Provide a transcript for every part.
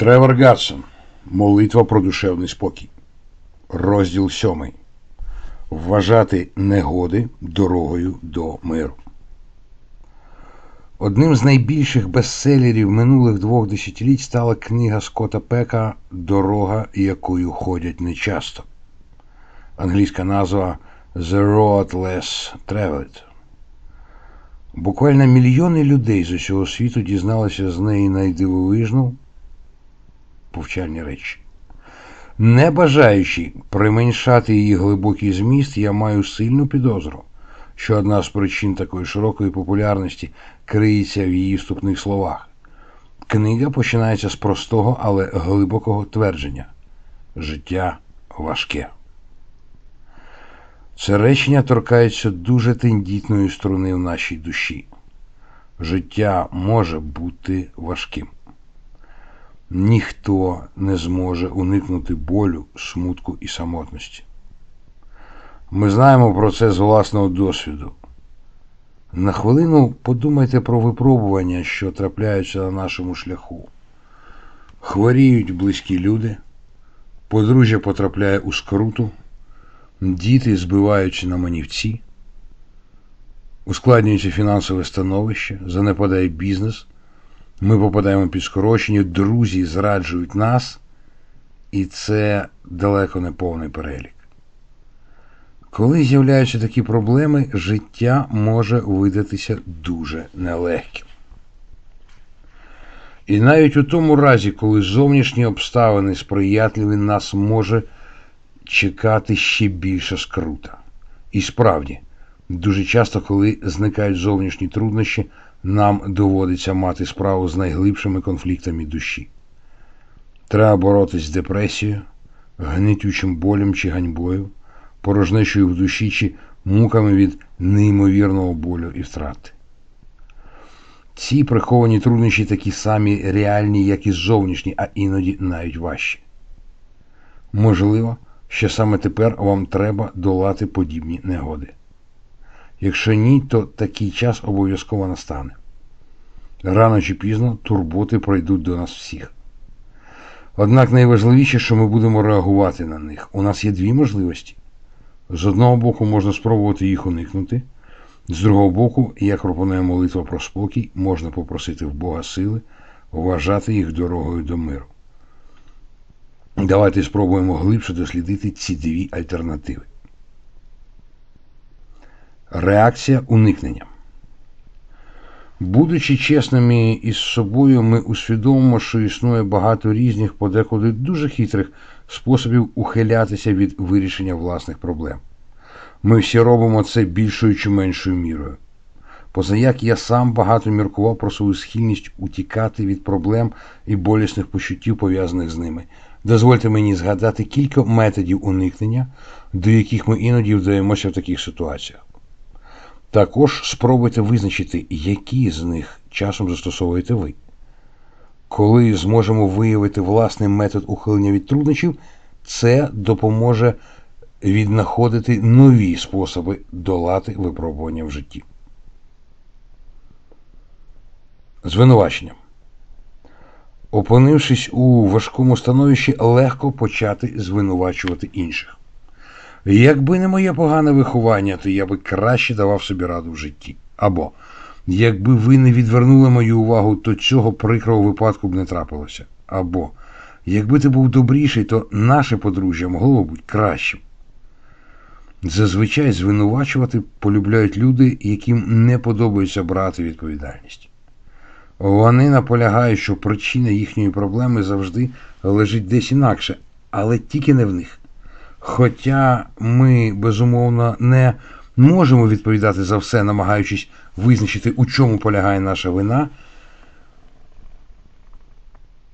Тревор Гадсон. Молитва про душевний спокій. Розділ сьомий. Вважати негоди дорогою до миру. Одним з найбільших бестселерів минулих двох десятиліть стала книга Скотта Пека Дорога, якою ходять нечасто. Англійська назва The Road Less Traveled. Буквально мільйони людей з усього світу дізналися з неї найдивовижну повчальні речі. Не бажаючи применшати її глибокий зміст, я маю сильну підозру, що одна з причин такої широкої популярності криється в її вступних словах. Книга починається з простого, але глибокого твердження життя важке. Це речення торкається дуже тендітної струни в нашій душі. Життя може бути важким. Ніхто не зможе уникнути болю, смутку і самотності. Ми знаємо про це з власного досвіду. На хвилину подумайте про випробування, що трапляються на нашому шляху. Хворіють близькі люди, подружжя потрапляє у скруту, діти збиваються на манівці, ускладнюється фінансове становище, занепадає бізнес. Ми попадаємо під скорочення, друзі зраджують нас, і це далеко не повний перелік. Коли з'являються такі проблеми, життя може видатися дуже нелегким. І навіть у тому разі, коли зовнішні обставини сприятливі, нас може чекати ще більша скрута. І справді, дуже часто, коли зникають зовнішні труднощі, нам доводиться мати справу з найглибшими конфліктами душі. Треба боротись з депресією, гнитючим болем чи ганьбою, порожнечою в душі чи муками від неймовірного болю і втрати. Ці приховані труднощі такі самі реальні, як і зовнішні, а іноді навіть важчі. Можливо, що саме тепер вам треба долати подібні негоди. Якщо ні, то такий час обов'язково настане. Рано чи пізно турботи пройдуть до нас всіх. Однак найважливіше, що ми будемо реагувати на них. У нас є дві можливості. З одного боку, можна спробувати їх уникнути, з другого боку, як пропонує молитва про спокій, можна попросити в Бога сили вважати їх дорогою до миру. Давайте спробуємо глибше дослідити ці дві альтернативи. Реакція уникнення. Будучи чесними із собою, ми усвідомимо, що існує багато різних, подекуди дуже хитрих способів ухилятися від вирішення власних проблем. Ми всі робимо це більшою чи меншою мірою. Позаяк я сам багато міркував про свою схильність утікати від проблем і болісних почуттів, пов'язаних з ними. Дозвольте мені згадати кілька методів уникнення, до яких ми іноді вдаємося в таких ситуаціях. Також спробуйте визначити, які з них часом застосовуєте ви. Коли зможемо виявити власний метод ухилення від труднощів, це допоможе віднаходити нові способи долати випробування в житті. Звинувачення. Опинившись у важкому становищі, легко почати звинувачувати інших. Якби не моє погане виховання, то я би краще давав собі раду в житті. Або якби ви не відвернули мою увагу, то цього прикрого випадку б не трапилося. Або якби ти був добріший, то наше подружжя могло б бути кращим. Зазвичай звинувачувати полюбляють люди, яким не подобається брати відповідальність. Вони наполягають, що причина їхньої проблеми завжди лежить десь інакше, але тільки не в них. Хоча ми, безумовно, не можемо відповідати за все, намагаючись визначити, у чому полягає наша вина.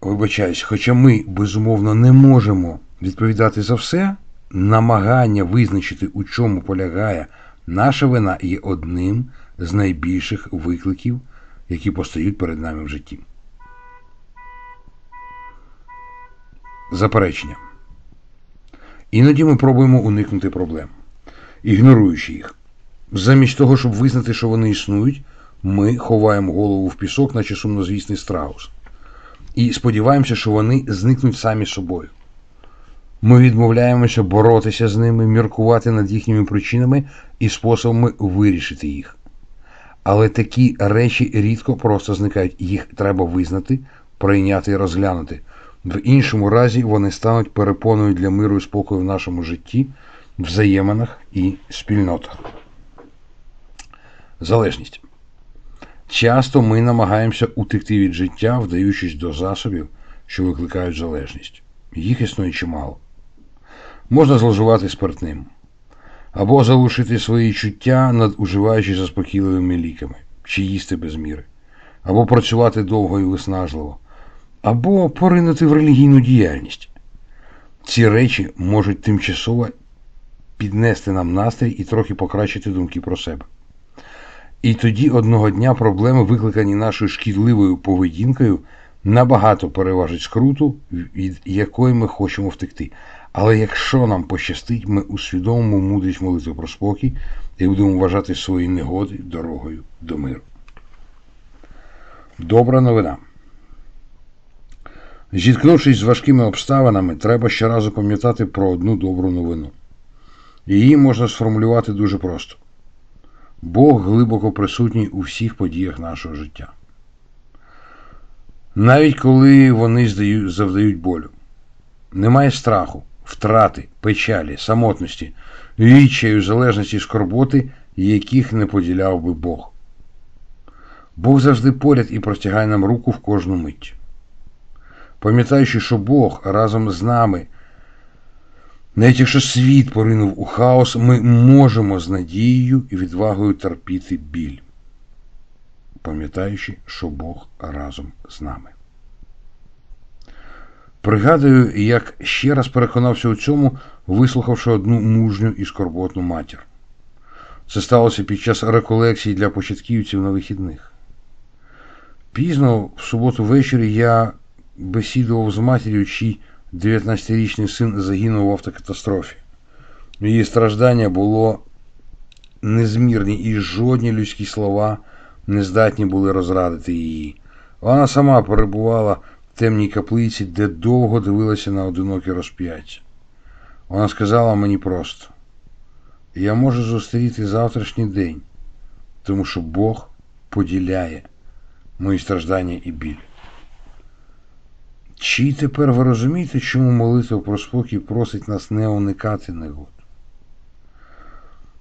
Вибачаюсь, хоча ми, безумовно, не можемо відповідати за все, намагання визначити, у чому полягає наша вина, є одним з найбільших викликів, які постають перед нами в житті. Заперечення. Іноді ми пробуємо уникнути проблем, ігноруючи їх. Замість того, щоб визнати, що вони існують, ми ховаємо голову в пісок, наче сумнозвісний страус. і сподіваємося, що вони зникнуть самі собою. Ми відмовляємося боротися з ними, міркувати над їхніми причинами і способами вирішити їх. Але такі речі рідко просто зникають, їх треба визнати, прийняти і розглянути. В іншому разі вони стануть перепоною для миру і спокою в нашому житті, взаєминах і спільнотах. Залежність. Часто ми намагаємося утекти від життя, вдаючись до засобів, що викликають залежність. Їх існує чимало. Можна зловживати спиртним, або залишити свої чуття, надуживаючи заспокійливими ліками, чи їсти без міри, або працювати довго і виснажливо, або поринути в релігійну діяльність. Ці речі можуть тимчасово піднести нам настрій і трохи покращити думки про себе. І тоді одного дня проблеми, викликані нашою шкідливою поведінкою, набагато переважить скруту, від якої ми хочемо втекти. Але якщо нам пощастить, ми усвідомимо мудрість молитви про спокій і будемо вважати свої негоди дорогою до миру. Добра новина. Зіткнувшись з важкими обставинами, треба щоразу пам'ятати про одну добру новину. Її можна сформулювати дуже просто. Бог глибоко присутній у всіх подіях нашого життя. Навіть коли вони завдають болю. Немає страху, втрати, печалі, самотності, відчаю, залежності, скорботи, яких не поділяв би Бог. Бог завжди поряд і простягає нам руку в кожну мить. Пам'ятаючи, що Бог разом з нами, навіть якщо світ поринув у хаос, ми можемо з надією і відвагою терпіти біль, пам'ятаючи, що Бог разом з нами. Пригадую, як ще раз переконався у цьому, вислухавши одну мужню і скорботну матір. Це сталося під час реколекцій для початківців на вихідних. Пізно, в суботу ввечері, я бесідував з матір'ю, чий 19-річний син загинув в автокатастрофі. Її страждання було незмірні, і жодні людські слова не здатні були розрадити її. Вона сама перебувала в темній каплиці, де довго дивилася на одиноке розп'яття. Вона сказала мені просто: я можу зустріти завтрашній день, тому що Бог поділяє мої страждання і біль. Чи тепер ви розумієте, чому молитва про спокій просить нас не уникати негод?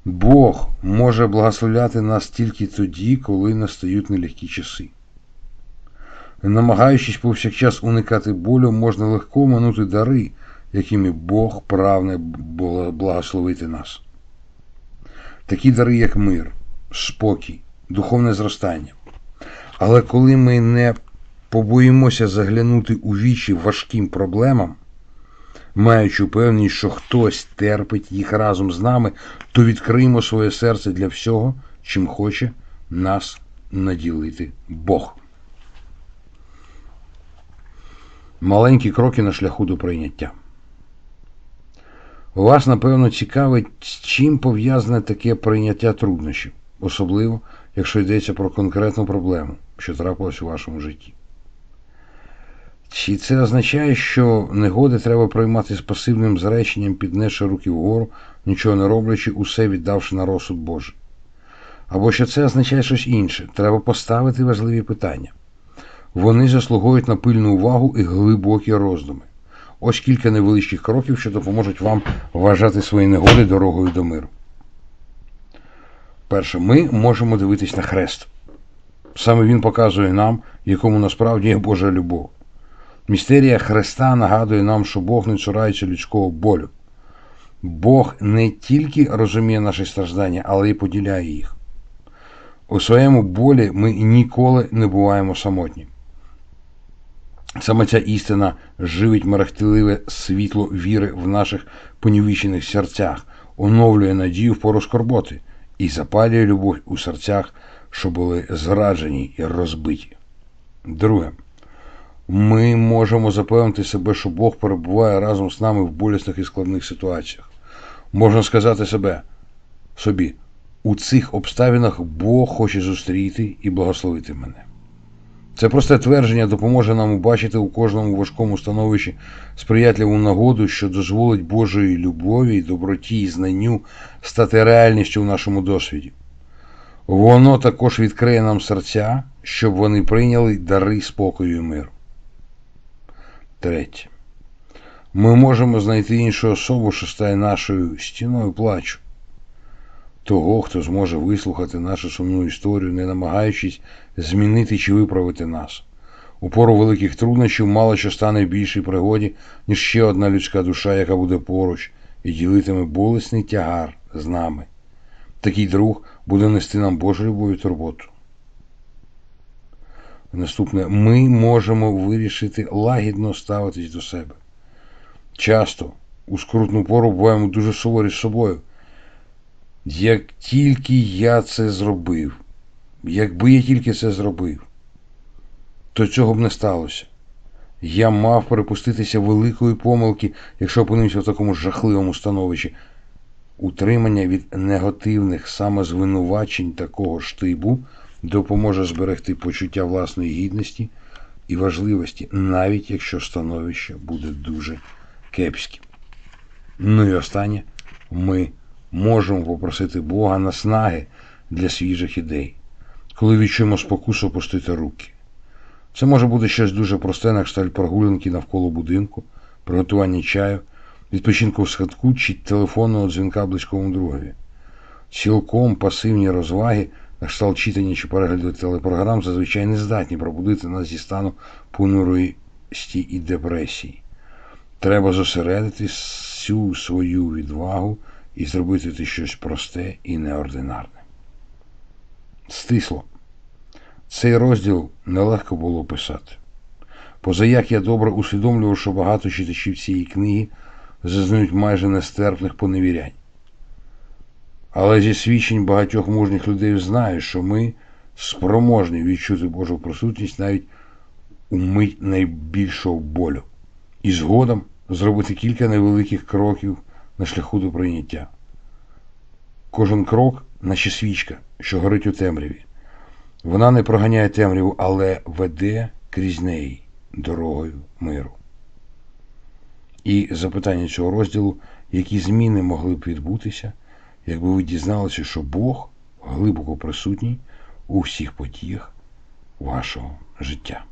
Бог може благословляти нас тільки тоді, коли настають нелегкі часи. Намагаючись повсякчас уникати болю, можна легко минути дари, якими Бог прагне благословити нас. Такі дари, як мир, спокій, духовне зростання. Але коли ми не побоїмося заглянути у вічі важким проблемам, маючи впевненість, що хтось терпить їх разом з нами, то відкриємо своє серце для всього, чим хоче нас наділити Бог. Маленькі кроки на шляху до прийняття. Вас, напевно, цікавить, з чим пов'язане таке прийняття труднощів, особливо, якщо йдеться про конкретну проблему, що трапилась у вашому житті. Чи це означає, що негоди треба приймати з пасивним зреченням, піднесши руки вгору, нічого не роблячи, усе віддавши на розсуд Божий? Або що це означає щось інше? Треба поставити важливі питання. Вони заслуговують на пильну увагу і глибокі роздуми. Ось кілька невеличких кроків, що допоможуть вам вважати свої негоди дорогою до миру. Перше, ми можемо дивитись на хрест. Саме він показує нам, якому насправді є Божа любов. Містерія Христа нагадує нам, що Бог не цурається людського болю. Бог не тільки розуміє наші страждання, але й поділяє їх. У своєму болі ми ніколи не буваємо самотні. Саме ця істина живить мерехтливе світло віри в наших понівічених серцях, оновлює надію в пору скорботи і запалює любов у серцях, що були зраджені і розбиті. Друге, ми можемо запевнити себе, що Бог перебуває разом з нами в болісних і складних ситуаціях. Можна сказати себе собі, у цих обставинах Бог хоче зустріти і благословити мене. Це просте твердження допоможе нам убачити у кожному важкому становищі сприятливу нагоду, що дозволить Божої любові, доброті і знанню стати реальністю в нашому досвіді. Воно також відкриє нам серця, щоб вони прийняли дари спокою і миру. Третє. Ми можемо знайти іншу особу, що стає нашою стіною плачу. Того, хто зможе вислухати нашу сумну історію, не намагаючись змінити чи виправити нас. У пору великих труднощів мало що стане більшій пригоді, ніж ще одна людська душа, яка буде поруч і ділитиме болесний тягар з нами. Такий друг буде нести нам Божу любов і турботу. Наступне, ми можемо вирішити лагідно ставитись до себе. Часто у скрутну пору буваємо дуже суворі з собою. Як тільки я це зробив, якби я тільки це зробив, то цього б не сталося. Я мав перепуститися великої помилки, якщо опинився в такому жахливому становищі. Утримання від негативних самозвинувачень такого штибу допоможе зберегти почуття власної гідності і важливості, навіть якщо становище буде дуже кепським. Ну і останнє, ми можемо попросити Бога наснаги для свіжих ідей, коли відчуємо спокусу опустити руки. Це може бути щось дуже просте, на кшталт прогулянки навколо будинку, приготування чаю, відпочинку в садку чи телефонного дзвінка близькому другові. Цілком пасивні розваги, на кшталт читання чи перегляду телепрограм зазвичай не здатні пробудити нас зі стану понурості і депресії. Треба зосередити всю свою відвагу і зробити ти щось просте і неординарне. Стисло. Цей розділ нелегко було писати. Позаяк я добре усвідомлював, що багато читачів цієї книги зазнають майже нестерпних поневірянь. Але зі свідчень багатьох мужніх людей знаю, що ми спроможні відчути Божу присутність навіть у мить найбільшого болю. І згодом зробити кілька невеликих кроків на шляху до прийняття. Кожен крок, наче свічка, що горить у темряві. Вона не проганяє темряву, але веде крізь неї дорогою миру. І запитання цього розділу, які зміни могли б відбутися, якби ви дізналися, що Бог глибоко присутній у всіх подіях вашого життя.